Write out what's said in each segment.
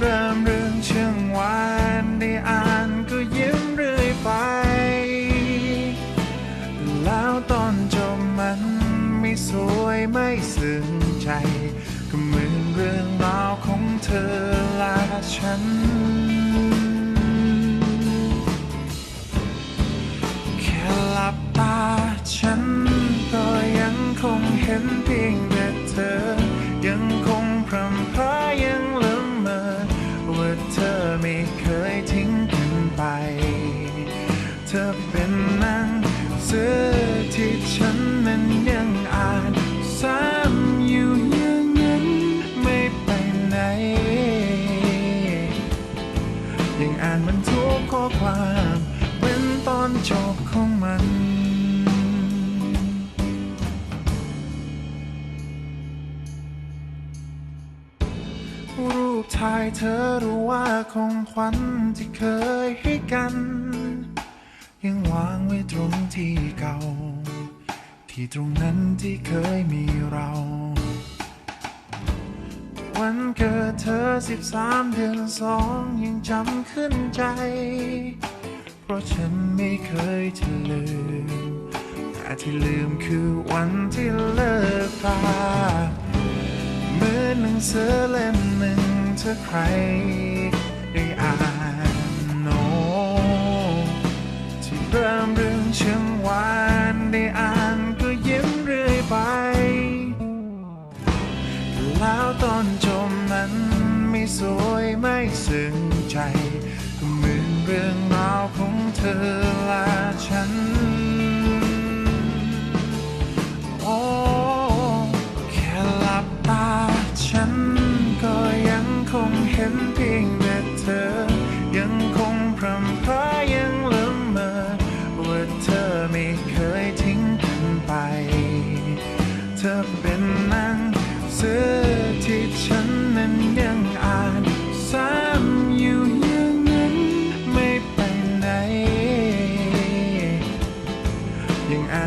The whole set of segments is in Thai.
เริ่มเรื่องเชิงวานได้อ่านก็ยิ้มเรื่อยไป แล้วตอนจบมันไม่สวยไม่ซึ้งใจ ก็เหมือนเรื่องราวของเธอและฉัน แค่หลับตาฉันก็ยังคงเห็นเพีย สือที่ฉันนั้นยังอ่านซ้ำอยู่อย่างนั้นไม่ไปไหน ยังอ่านมันทุกข้อความเป็นตอนจบของมันรูปถ่ายเธอรู้ว่าของขวัญที่เคยให้กัน ยังวางไว้ตรงที่เก่า ที่ตรงนั้นที่เคยมีเรา วันเกิดเธอสิบสามเดือนสองยังจำขึ้นใจ เพราะฉันไม่เคยจะลืม แต่ที่ลืมคือวันที่เลิกตาเหมือนหนังสือเล่มหนึ่งถ้าใคร เริ่มเรื่องเชิงวานได้อ่านก็ยิ้มเรื่อยไป แล้วตอนจบนั้นไม่สวยไม่ซึ้งใจ ก็เหมือนเรื่องราวของเธอแลา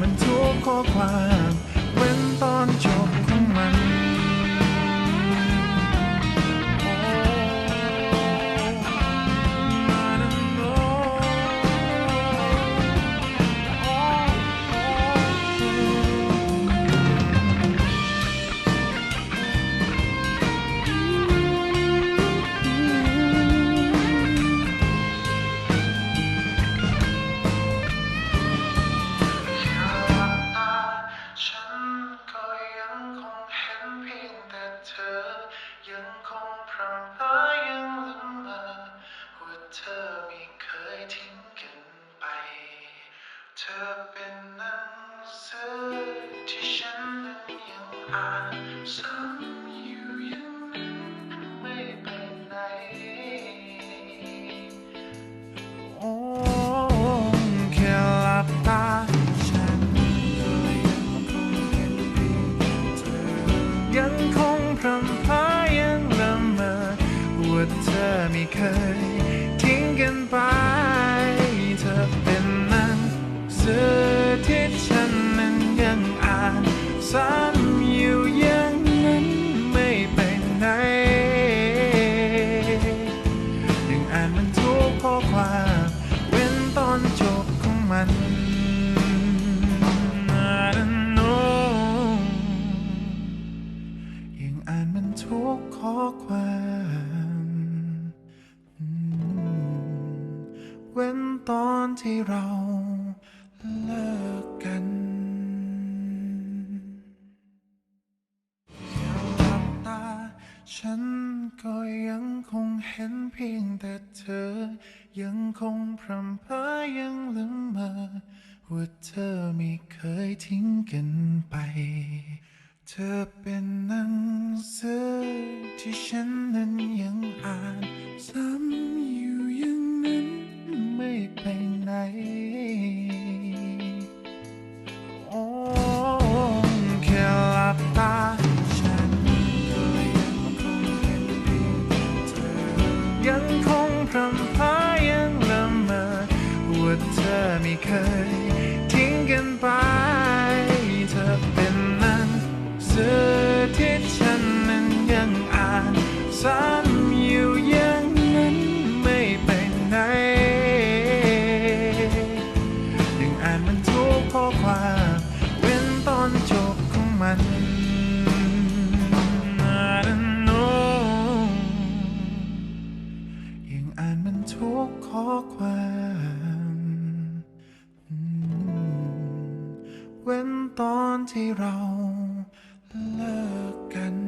มันทุกข้อความเว้นตอนจบ ยังคงพรำพรายังลืมมอว่าเธอไม่เคยทิ้งกันไป เธอเป็นหนังสือที่ฉันนั้นยังอ่านซ้ำ เคย ทิ้งกันไป เธอเป็นหนังสือที่ฉันนั้นยังอ่านซ้ำอยู่อย่างนั้นไม่ไปไหนยังอ่านมันทุกข้อความ เว้นตอนจบของมัน เว้นตอนที่เราเลิกกันแค่หลับตา ฉันก็ยังคงเห็นเพียงแต่เธอ ยังคงพรำเพรายังละเมอว่าเธอไม่เคยทิ้งกันไป เธอเป็นหนังสือที่ฉัน ตาฉันก็ยังคงเห็นเพียงเธอ ยังคงพรำพรายังละเมอว่าเธอไม่เคย ทิ้งกันไป เธอเป็นนังสือที่ฉันนั้นยังอ่านซ้ำอยู่อย่างนั้นไม่ไปไหนยังอ่านมันทุกข้อความ เว้นตอนที่เราเลิกกัน